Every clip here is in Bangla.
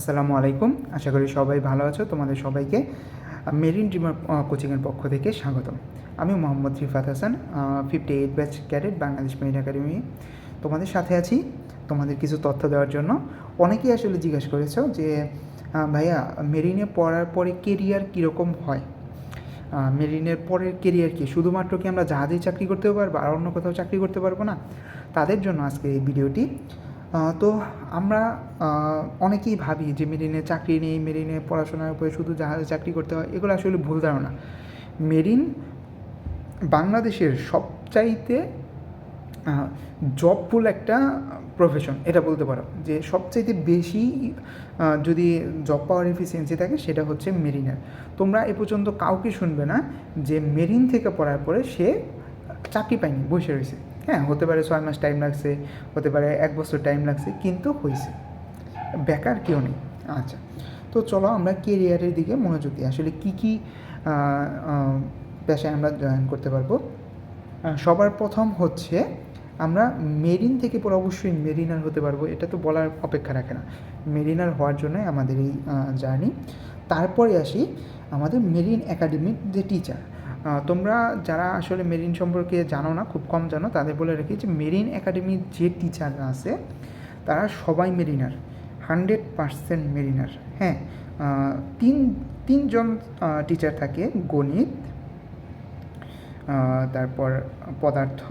আসসালামু আলাইকুম। আশা করি সবাই ভালো আছো। তোমাদের সবাইকে মেরিন ড্রিমার কোচিংয়ের পক্ষ থেকে স্বাগতম। আমি Mohammad Rifat Hasan fifty eight batch cadet Bangladesh marine academy. তোমাদের সাথে আছি, তোমাদের কিছু তথ্য দেওয়ার জন্য। অনেকেই আসলে জিজ্ঞেস করেছ যে ভাইয়া, মেরিনে পড়ার পরে কেরিয়ার কীরকম হয়? মেরিনের পরের কেরিয়ার কি? শুধুমাত্র কি আমরা জাহাজেই চাকরি করতে পারব? আর অন্য কোথাও চাকরি করতে পারব না? তাদের জন্য আজকে এই ভিডিওটি তো আমরা অনেকেই ভাবি যে মেরিনে চাকরি নেই, মেরিনে পড়াশোনার উপরে শুধু জাহাজে চাকরি করতে হয়, এগুলো আসলে ভুল ধারণা। মেরিন বাংলাদেশের সবচাইতে জবফুল একটা প্রফেশন এটা বলতে পারো। যে সবচাইতে বেশি যদি জব পাওয়ার এফিসিয়েন্সি থাকে, সেটা হচ্ছে মেরিনের। তোমরা এ পর্যন্ত কাউকে শুনবে না যে মেরিন থেকে পড়ার পরে সে চাকরি পায়নি, বসে রয়েছে। হ্যাঁ হতে পারে ছয় মাস টাইম লাগছে হতে পারে এক বছর টাইম লাগছে কিন্তু হয়েছে বেকার কেউ নেই। আচ্ছা। তো চলো আমরা কেরিয়ারের দিকে মনোযোগ দিই। আসলে কী কী পেশায় আমরা জয়েন করতে পারব? সবার প্রথম হচ্ছে আমরা মেরিন থেকে পরে অবশ্যই মেরিনার হতে পারব। এটা তো বলার অপেক্ষা রাখে না। মেরিনার হওয়ার জন্য আমাদের এই জার্নি তারপরে আসি আমাদের মেরিন একাডেমির যে টিচার তোমরা যারা আসলে মেরিন সম্পর্কে জানো না, খুব কম জানো, তাদের বলে রাখি যে মেরিন একাডেমির যে টিচাররা আছে, তারা সবাই মেরিনার, হান্ড্রেড পারসেন্ট মেরিনার। হ্যাঁ তিন, তিনজন টিচার থাকে, গণিত তারপর পদার্থ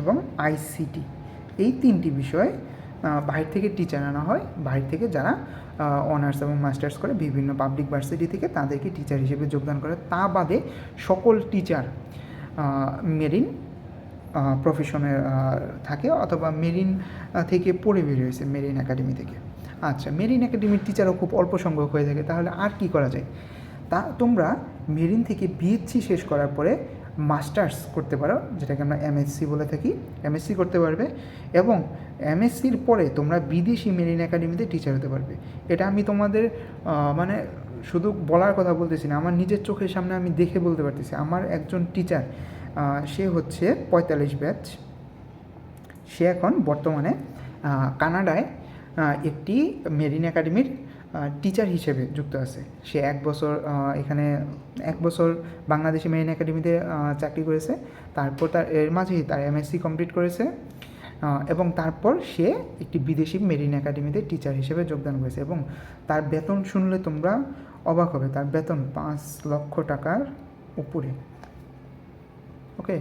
এবং আইসিটি। এই তিনটি বিষয় বাইরে থেকে টিচার আনা হয় বাইরে থেকে যারা অনার্স এবং মাস্টার্স করে বিভিন্ন পাবলিক ভার্সিটি থেকে তাদেরকে টিচার হিসেবে যোগদান করে। তা বাদে সকল টিচার মেরিন প্রফেশনে থাকে অথবা মেরিন থেকে পড়ে বেরিয়েছে, মেরিন একাডেমি থেকে। আচ্ছা মেরিন একাডেমির টিচারও খুব অল্প সংখ্যক হয়ে থাকে, তাহলে আর কি করা যায়? তা তোমরা মেরিন থেকে বিএসসি শেষ করার পরে মাস্টার্স করতে পারো, যেটাকে আমরা এমএসসি বলে থাকি। এমএসসি করতে পারবে এবং এমএসসির পরে তোমরা বিদেশি মেরিন একাডেমিতে টিচার হতে পারবে। এটা আমি তোমাদের মানে শুধু বলার কথা বলতেছি না, আমার নিজের চোখের সামনে আমি দেখে বলতে পারতেছি। আমার একজন টিচার সে হচ্ছে পঁয়তাল্লিশ ব্যাচ। সে এখন বর্তমানে কানাডায় একটি মেরিন একাডেমির টিচার হিসেবে যুক্ত আছে। সে এক বছর এখানে এক বছর বাংলাদেশি মেরিন একাডেমিতে চাকরি করেছে। তারপর তার, এর মাঝেই তার এমএসসি কমপ্লিট করেছে। এবং তারপর সে একটি বিদেশি মেরিন একাডেমিতে টিচার হিসেবে যোগদান করেছে এবং তার বেতন শুনলে তোমরা অবাক হবে। তার বেতন পাঁচ লক্ষ টাকার উপরে। ওকে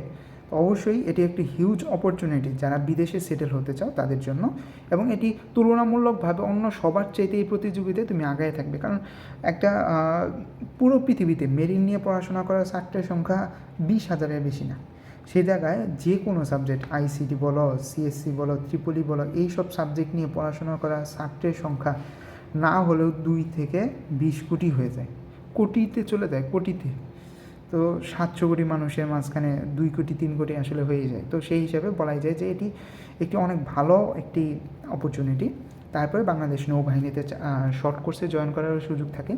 অবশ্যই এটি একটি হিউজ অপরচুনিটি যারা বিদেশে সেটেল হতে চাও তাদের জন্য এবং এটি তুলনামূলকভাবে অন্য সবার চাইতে এই প্রতিযোগিতায় তুমি আগায় থাকবে। কারণ একটা পুরো পৃথিবীতে মেরিন নিয়ে পড়াশোনা করার ছাত্রের সংখ্যা বিশ হাজারের বেশি না। সেই জায়গায় যে কোনো সাবজেক্ট আইসিটি বলো সিএসসি বলো, ত্রিপলি বলো, এই সব সাবজেক্ট নিয়ে পড়াশোনা করা ছাত্রের সংখ্যা না হলেও দুই থেকে বিশ কোটি হয়ে যায়। কোটিতে চলে যায়, কোটিতে। তো সাতশো কোটি মানুষের মাঝখানে দুই কোটি, তিন কোটি আসলে হয়ে যায়। তো সেই হিসাবে বলাই যায় যে এটি একটি অনেক ভালো একটি অপরচুনিটি তারপরে বাংলাদেশ নৌবাহিনীতে শর্ট কোর্সে জয়েন করার সুযোগ থাকে।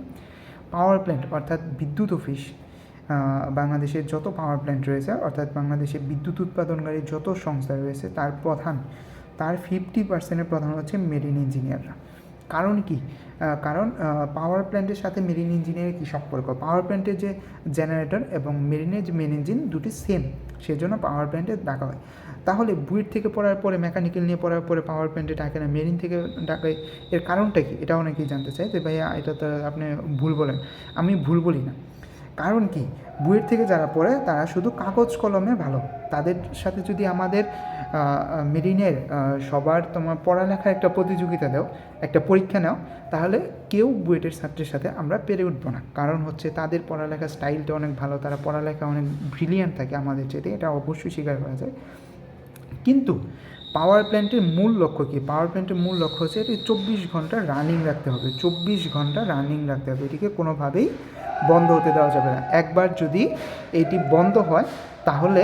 পাওয়ার প্ল্যান্ট অর্থাৎ বিদ্যুৎ অফিস বাংলাদেশের যত পাওয়ার প্ল্যান্ট রয়েছে, অর্থাৎ বাংলাদেশে বিদ্যুৎ উৎপাদনকারী যত সংস্থা রয়েছে, তার প্রধান, তার ফিফটি পার্সেন্টের প্রধান হচ্ছে মেরিন ইঞ্জিনিয়াররা কারণ কি? কারণ পাওয়ার প্ল্যান্টের সাথে মেরিন ইঞ্জিনের কী সম্পর্ক? পাওয়ার প্ল্যান্টের যে জেনারেটর এবং মেরিনের যে মেন ইঞ্জিন দুটি সেম সেজন্য পাওয়ার প্ল্যান্টে ডাকা হয়। তাহলে বুয়েট থেকে পড়ার পরে মেকানিক্যাল নিয়ে পড়ার পরে পাওয়ার প্ল্যান্টে ডাকে না মেরিন থেকে ডাকে? এর কারণটা কি? এটা অনেকেই জানতে চাই যে ভাইয়া, এটা তো আপনি ভুল বলেন। আমি ভুল বলি না। কারণ কি? বুয়েট থেকে যারা পড়ে, তারা শুধু কাগজ কলমে ভালো। তাদের সাথে যদি আমাদের মেরিনের সবার তোমার পড়ালেখার একটা প্রতিযোগিতা দাও, একটা পরীক্ষা নাও, তাহলে কেউ বুয়েটের ছাত্রের সাথে আমরা পেরে উঠবো না। কারণ হচ্ছে তাদের পড়ালেখার স্টাইলটা অনেক ভালো, তারা পড়ালেখা অনেক ব্রিলিয়ান্ট থাকে আমাদের চেয়ে এটা অবশ্যই স্বীকার করা যায়। কিন্তু পাওয়ার প্ল্যান্টের মূল লক্ষ্য কী? পাওয়ার প্ল্যান্টের মূল লক্ষ্য হচ্ছে এটি চব্বিশ ঘণ্টা রানিং রাখতে হবে। চব্বিশ ঘণ্টা রানিং রাখতে হবে। এটিকে কোনোভাবেই বন্ধ হতে দেওয়া যাবে না। একবার যদি এটি বন্ধ হয়, তাহলে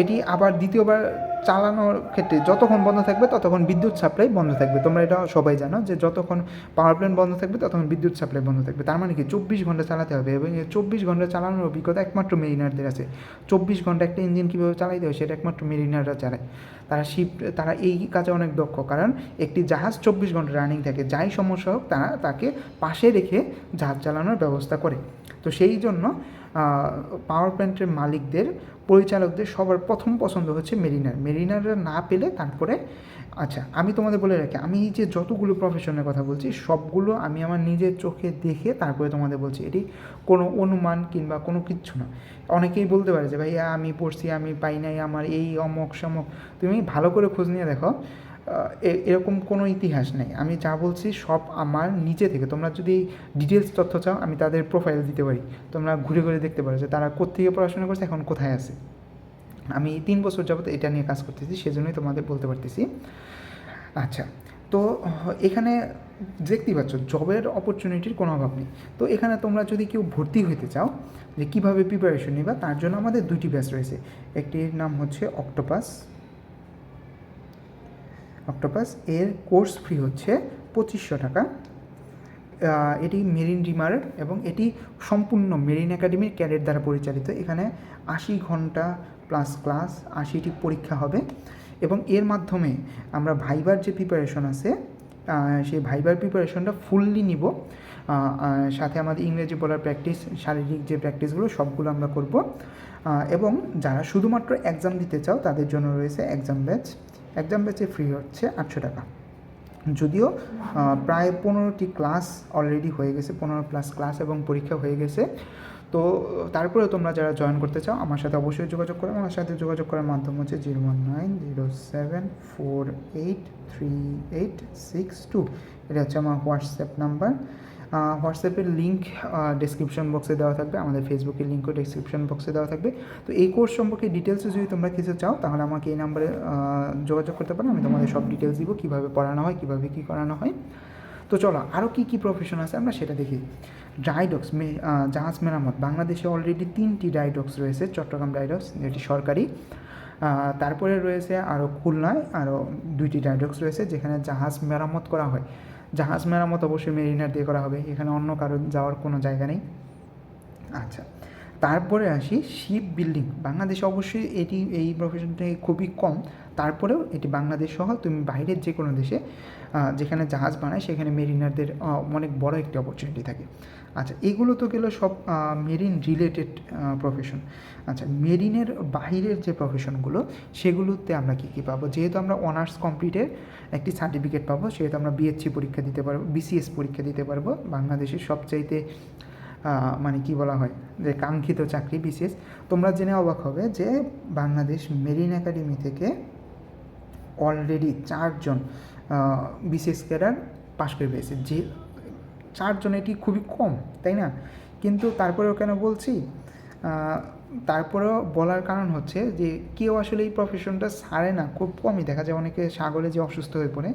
এটি আবার দ্বিতীয়বার চালানোর ক্ষেত্রে যতক্ষণ বন্ধ থাকবে, ততক্ষণ বিদ্যুৎ সাপ্লাই বন্ধ থাকবে। তোমরা এটা সবাই জানো যে যতক্ষণ পাওয়ার প্ল্যান্ট বন্ধ থাকবে, ততক্ষণ বিদ্যুৎ সাপ্লাই বন্ধ থাকবে। তার মানে কি? চব্বিশ ঘণ্টা চালাতে হবে এবং চব্বিশ ঘণ্টা চালানোর অভিজ্ঞতা একমাত্র মেরিনারদের আছে। চব্বিশ ঘণ্টা একটা ইঞ্জিন কীভাবে চালাইতে হয়, সেটা একমাত্র মেরিনাররা চালায় তারা শিপ তারা এই কাজে অনেক দক্ষ। কারণ একটি জাহাজ চব্বিশ ঘণ্টা রানিং থাকে, যাই সমস্যা হোক, তারা তাকে পাশে রেখে জাহাজ চালানোর ব্যবস্থা করে। তো সেই জন্য পাওয়ার প্ল্যান্টের মালিকদের, পরিচালকদের সবার প্রথম পছন্দ হচ্ছে মেরিনার মেরিনাররা না পেলে তারপরে আচ্ছা আমি তোমাদের বলে রাখি, আমি যে যতগুলো প্রফেশনের কথা বলছি, সবগুলো আমি আমার নিজের চোখে দেখে তারপরে তোমাদের বলছি, এটি কোনো অনুমান কিংবা কোনো কিচ্ছু না। অনেকেই বলতে পারে যে, ভাইয়া, আমি পড়ছি, আমি পাই নাই, আমার এই অমক সমক। তুমি ভালো করে খোঁজ নিয়ে দেখো এরকম কোনো ইতিহাস নেই। আমি যা বলছি সব আমার নিজে থেকে। তোমরা যদি ডিটেলস তথ্য চাও, আমি তাদের প্রোফাইল দিতে পারি। তোমরা ঘুরে ঘুরে দেখতে পারো যে, তারা কোথেকে পড়াশোনা করছে, এখন কোথায় আছে। আমি তিন বছর যাবত এটা নিয়ে কাজ করতেছি, সেজন্যই তোমাদের বলতে পারতেছি। আচ্ছা তো, এখানে দেখতেই পাচ্ছ জবের অপরচুনিটির কোনো অভাব নেই। তো এখানে তোমরা যদি কেউ ভর্তি হইতে চাও, যে কীভাবে প্রিপারেশন নিবা, তার জন্য আমাদের দুইটি ব্যাচ রয়েছে। একটির নাম হচ্ছে অক্টোপাস অক্টোপাস এর কোর্স ফি হচ্ছে পঁচিশশো টাকা। এটি মেরিন রিমার এবং এটি সম্পূর্ণ মেরিন একাডেমির ক্যাডেট দ্বারা পরিচালিত। এখানে আশি ঘণ্টা প্লাস ক্লাস আশিটি পরীক্ষা হবে। এবং এর মাধ্যমে আমরা ভাইবার যে প্রিপারেশন আছে সেই ভাইবার প্রিপারেশনটা ফুললি নিব। সাথে আমাদের ইংরেজি বলার প্র্যাকটিস শারীরিক যে প্র্যাকটিসগুলো সবগুলো আমরা করব। এবং যারা শুধুমাত্র এক্সাম দিতে চাও, তাদের জন্য রয়েছে এক্সাম ব্যাচ এক্সাম ব্যাচে ফ্রি হচ্ছে আটশো টাকা। যদিও প্রায় পনেরোটি ক্লাস অলরেডি হয়ে গেছে, পনেরো প্লাস ক্লাস এবং পরীক্ষা হয়ে গেছে। তো তারপরে তোমরা যারা জয়েন করতে চাও, আমার সাথে অবশ্যই যোগাযোগ করো আমার সাথে যোগাযোগ করার মাধ্যম হচ্ছে zero one nine zero seven four eight three eight six two এটা হচ্ছে আমার হোয়াটসঅ্যাপ নাম্বার। হোয়াটসঅ্যাপের লিঙ্ক ডেসক্রিপশন বক্সে দেওয়া থাকবে। আমাদের ফেসবুকের লিঙ্কও ডেসক্রিপশন বক্সে দেওয়া থাকবে। তো এই কোর্স সম্পর্কে ডিটেলসে যদি তোমরা কিছু চাও, তাহলে আমাকে এই নাম্বারে যোগাযোগ করতে পারো। আমি তোমাদের সব ডিটেলস দিব, কীভাবে পড়ানো হয়, কীভাবে কী করানো হয়। তো চলো আরও কী কী প্রফেশন আছে আমরা সেটা দেখি। ড্রাইডক্স জাহাজ মেরামত। বাংলাদেশে অলরেডি তিনটি ড্রাইডক্স রয়েছে, চট্টগ্রাম ড্রাইডক্স যেটি সরকারি। তারপরে রয়েছে আরও খুলনায় আরও দুইটি ড্রাইডক্স রয়েছে, যেখানে জাহাজ মেরামত করা হয়। জাহাজ মেরামত অবশ্যই মেরিনার দিয়ে করা হবে, এখানে অন্য কারও যাওয়ার কোনো জায়গা নেই। আচ্ছা। তারপরে আসি শিপ বিল্ডিং বাংলাদেশে অবশ্যই এটি, এই প্রফেশনটি খুবই কম। তারপরেও এটি বাংলাদেশ সহ তুমি বাইরের যে কোনো দেশে যেখানে জাহাজ বানায়, সেখানে মেরিনারদের অনেক বড় একটি অপরচুনিটি থাকে। আচ্ছা এগুলো তো গেলো সব মেরিন রিলেটেড প্রফেশন আচ্ছা মেরিনের বাইরের যে প্রফেশনগুলো সেগুলোতে আমরা কী কী পাবো? যেহেতু আমরা অনার্স কমপ্লিটের একটি সার্টিফিকেট পাবো, সেহেতু আমরা বিএসসি পরীক্ষা দিতে পারব বিসিএস পরীক্ষা দিতে পারব। বাংলাদেশের সবচাইতে মানে কি বলা হয়, যে কাঙ্ক্ষিত চাকরি বিশেষ, তোমরা জেনে অবাক হবে যে বাংলাদেশ মেরিন একাডেমি থেকে অলরেডি চারজন বিশেষ ক্যাডার পাশ করে পেয়েছে যে চারজন এটি খুবই কম, তাই না? কিন্তু তারপরেও কেন বলছি? তারপরেও বলার কারণ হচ্ছে যে কেউ আসলে এই প্রফেশনটা সারে না। খুব কমই দেখা যায়, অনেকে সাগরে যে অসুস্থ হয়ে পড়ে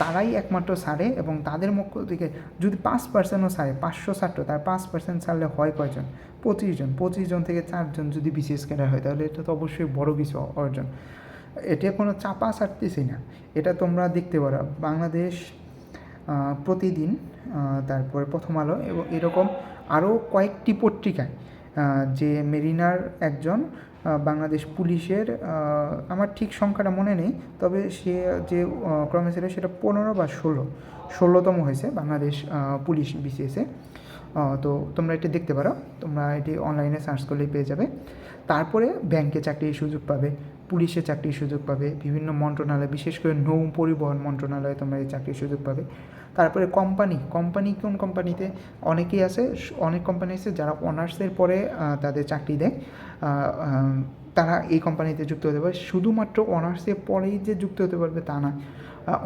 তারাই একমাত্র সারে এবং তাদের পক্ষ থেকে যদি পাঁচ পার্সেন্টও সারে, পাঁচশো ছাত্র তার পাঁচ পার্সেন্ট সারলে হয় কয়জন? পঁচিশ জন। পঁচিশ জন থেকে চারজন যদি বিশেষ ক্যাডার হয়, তাহলে এটা তো অবশ্যই বড় কিছু অর্জন। এটা কোনো চাপা ছাড়তেছি না। এটা তোমরা দেখতে পারো। বাংলাদেশ প্রতিদিন তারপরে প্রথম আলো এবং এরকম আরও কয়েকটি পত্রিকায় যে মেরিনার একজন বাংলাদেশ পুলিশের আমার ঠিক সংখ্যাটা মনে নেই, তবে সে যে ক্রমে ছিল সেটা পনেরো বা ষোলো। ষোলোতম হয়েছে বাংলাদেশ পুলিশ বিসিএসে তো তোমরা এটি দেখতে পারো, তোমরা এটি অনলাইনে সার্চ করলেই পেয়ে যাবে। তারপরে ব্যাংকে চাকরির সুযোগ পাবে, পুলিশে চাকরির সুযোগ পাবে, বিভিন্ন মন্ত্রণালয়, বিশেষ করে নৌ পরিবহন মন্ত্রণালয়ে তোমরা এই চাকরির সুযোগ পাবে। তারপরে কোম্পানি কোম্পানি কোন কোম্পানিতে অনেকেই আছে, অনেক কোম্পানি আছে যারা অনার্সের পরে তাদের চাকরি দেয়। তারা এই কোম্পানিতে যুক্ত হতে পারে। শুধুমাত্র অনার্সের পরেই যে যুক্ত হতে পারবে তা না।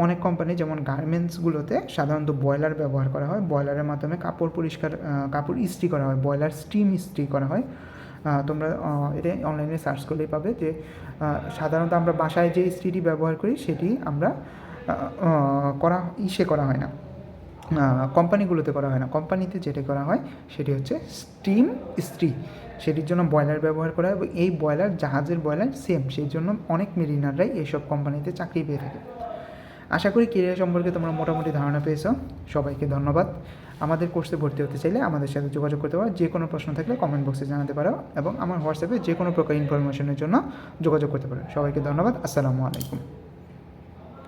অনেক কোম্পানি যেমন গার্মেন্টসগুলোতে সাধারণত বয়লার ব্যবহার করা হয়। বয়লারের মাধ্যমে কাপড় পরিষ্কার কাপড় ইস্ত্রি করা হয়। বয়লার স্টিম ইস্ত্রি করা হয়। তোমরা এটা অনলাইনে সার্চ করলেই পাবে যে সাধারণত আমরা বাসায় যে ইস্ত্রিটি ব্যবহার করি, সেটি আমরা করা, ইসে করা হয় না। কোম্পানিগুলোতে করা হয় না। কোম্পানিতে যেটা করা হয়, সেটি হচ্ছে স্টিম ইস্ত্রি সেটির জন্য বয়লার ব্যবহার করা হয় এবং এই বয়লার জাহাজের বয়লার সেম সেই জন্য অনেক মেরিনাররাই এইসব কোম্পানিতে চাকরি পেয়ে থাকে। আশা করি কেরিয়ার সম্পর্কে তোমরা মোটামুটি ধারণা পেয়েছ। সবাইকে ধন্যবাদ। আমাদের কোর্সে ভর্তি হতে চাইলে আমাদের সাথে যোগাযোগ করতে পারো। যে কোনো প্রশ্ন থাকলে কমেন্ট বক্সে জানাতে পারো এবং আমার হোয়াটসঅ্যাপে যে কোনো প্রকার ইনফরমেশনের জন্য যোগাযোগ করতে পারো। সবাইকে ধন্যবাদ। আসসালামু আলাইকুম।